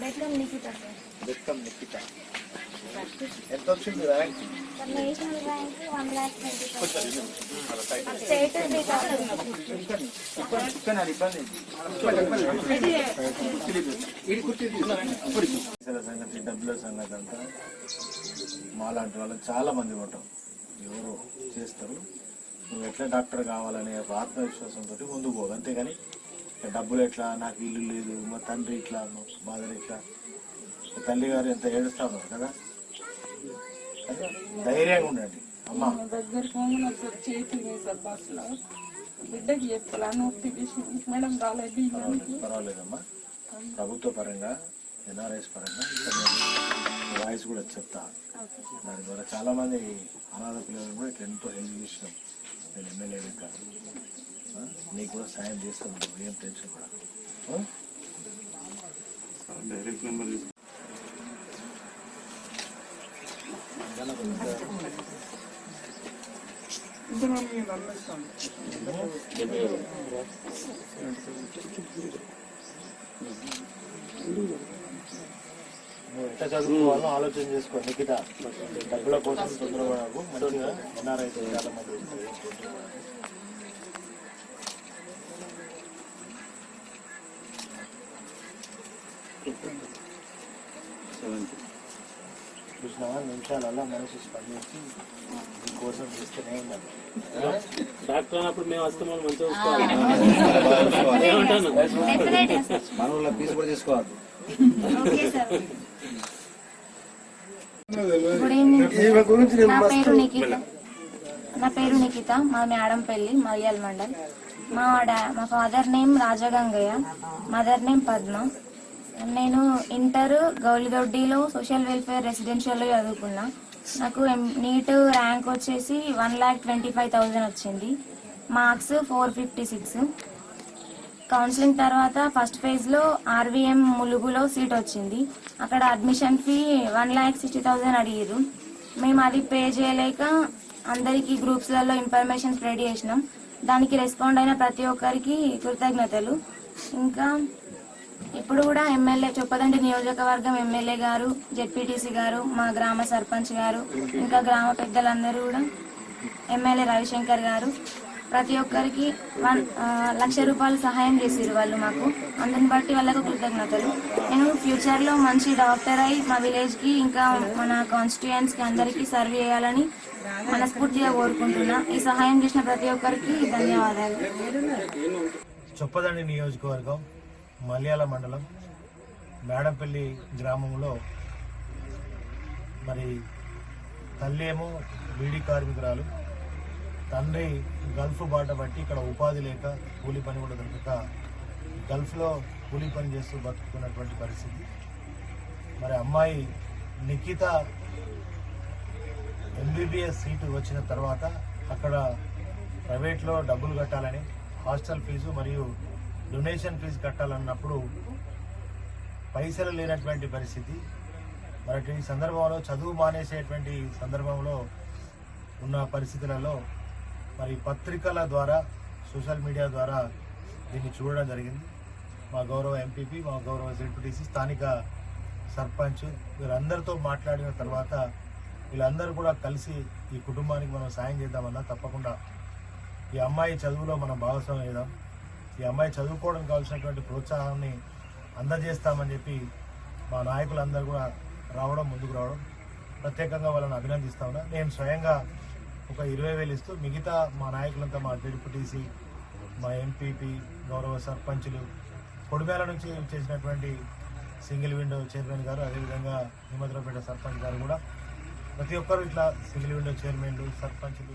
బెట్కం సంగతి అంతా మాలాంటి వాళ్ళు చాలా మంది కొట్టాం ఎవరు చేస్తారు? నువ్వు ఎట్లా డాక్టర్ కావాలనే ఆత్మవిశ్వాసంతో ముందుకు పోదు అంతేగాని డబ్బులు ఎట్లా? నాకు ఇల్లు లేదు మా తండ్రి ఇట్లా మా బాధలు ఇట్లా తల్లి గారు ఎంత ఏడుస్తా ఉన్నారు కదా? ధైర్యంగా ఉండండి. అమ్మ. దగ్గర ఫోన్ ఒకసారి చేసింది సార్ బస్సులో. బిడ్డకి చెప్పాలా? నోటిఫికేషన్ మేడం రాలేదు పర్వాలేదమ్మా. ప్రభుత్వ పరంగా ఎన్ఆర్ఎస్ పరంగా వాయిస్ కూడా చెప్తా. దాని ద్వారా చాలా మంది అనాథ పిల్లలు కూడా ఇట్లా ఎంతో హెల్ప్ చేసినాం. నేను ఎమ్మెల్యే కాదు? నీకు కూడా సాయం చేస్తాను ఏం టెన్షన్ కూడా ఆ? ఇద్దరు మీరు పంపిస్తాను నువ్వు ఎట్లా చదువుకోవాలో ఆలోచన చేసుకో నిఖిత. డబ్బుల కోసం తొందరపడకు. మంచిగా ఎన్ఆర్ఐ చాలా మంది ఉన్నారు. చూసినావా నిమిషాలలో మనిషి స్పందించి చేస్తూనే ఉన్నాను డాక్టర్ అన్నప్పుడు మేము మంచిగా కూడా తీసుకోవద్దు నా పేరు నిఖిత నా పేరు నిఖిత మా మేడంపల్లి మలయాళ మండల్ మా డా మా father name Rajagangaiah mother name Padma నేను ఇంటర్ గౌలిదొడ్డిలో సోషల్ వెల్ఫేర్ రెసిడెన్షియల్లో చదువుకున్నా. నాకు నీట్ ర్యాంక్ వచ్చేసి one lakh twenty five thousand వచ్చింది. Marks four fifty six. Counselling తర్వాత ఫస్ట్ ఫేజ్లో ఆర్వీఎం ములుగులో సీట్ వచ్చింది. అక్కడ admission fee one lakh sixty thousand అడిగారు మేము అది పే చేయలేక అందరికీ గ్రూప్స్లలో ఇన్ఫర్మేషన్ స్ప్రెడ్ చేసినాం. దానికి రెస్పాండ్ అయిన ప్రతి ఒక్కరికి కృతజ్ఞతలు. ఇంకా ఇప్పుడు కూడా ఎమ్మెల్యే చొప్పదండి నియోజకవర్గం ఎమ్మెల్యే గారు జెడ్పీటీసీ గారు మా గ్రామ సర్పంచ్ గారు ఇంకా గ్రామ పెద్దలందరూ కూడా ఎమ్మెల్యే రవిశంకర్ గారు. ప్రతి ఒక్కరికి వన్ లక్ష రూపాయలు సహాయం చేసారు వాళ్ళు మాకు. అందుని బట్టి వాళ్ళకు కృతజ్ఞతలు. నేను ఫ్యూచర్లో మంచి డాక్టర్ అయి మా విలేజ్కి ఇంకా మన కాన్స్టిట్యుయెన్స్కి అందరికీ సర్వ్ చేయాలని మనస్ఫూర్తిగా కోరుకుంటున్నా. ఈ సహాయం చేసిన ప్రతి ఒక్కరికి ధన్యవాదాలు. చొప్పదండి నియోజకవర్గం. మలయాళ మండలం మేడంపల్లి గ్రామంలో మరి తల్లేమో బీడీ కార్మికురాలు తండ్రి గల్ఫ్ బాట బట్టి ఇక్కడ ఉపాధి లేక కూలి పని కూడా దొరకక గల్ఫ్లో కూలి పని చేస్తూ బతుకుతున్నటువంటి పరిస్థితి. మరి అమ్మాయి నిఖిత ఎంబీబీఎస్ సీటు వచ్చిన తర్వాత అక్కడ ప్రైవేట్లో డబ్బులు కట్టాలని హాస్టల్ ఫీజు మరియు డొనేషన్ ఫీజు కట్టాలన్నప్పుడు పైసలు లేనటువంటి పరిస్థితి. మరి ఈ సందర్భంలో చదువు మానేసేటువంటి సందర్భంలో ఉన్న పరిస్థితులలో మరి పత్రికల ద్వారా సోషల్ మీడియా ద్వారా దీన్ని చూడడం జరిగింది. మా గౌరవ ఎంపీపీ మా గౌరవ జెడ్పీటీసీ స్థానిక సర్పంచ్ వీరందరితో మాట్లాడిన తర్వాత వీళ్ళందరూ కూడా కలిసి ఈ కుటుంబానికి మనం సాయం చేద్దామన్నా తప్పకుండా ఈ అమ్మాయి చదువులో మనం భాగస్వామ్యం చేద్దాం. ఈ అమ్మాయి చదువుకోవడం కావాల్సినటువంటి ప్రోత్సాహాన్ని అందజేస్తామని చెప్పి మా నాయకులందరూ కూడా రావడం ముందుకు రావడం. ప్రత్యేకంగా వాళ్ళని అభినందిస్తా ఉన్నా. నేను స్వయంగా ఒక ఇరవై వేలు ఇస్తూ మిగతా మా నాయకులంతా మా డిప్యూటీసీ మా ఎంపీపీ గౌరవ సర్పంచులు కొడిమేల నుంచి చేసినటువంటి సింగిల్ విండో చైర్మన్ గారు అదేవిధంగా హిమద్రపేట సర్పంచ్ గారు కూడా. ప్రతి ఒక్కరు ఇట్లా సింగిల్ విండో చైర్మన్లు సర్పంచులు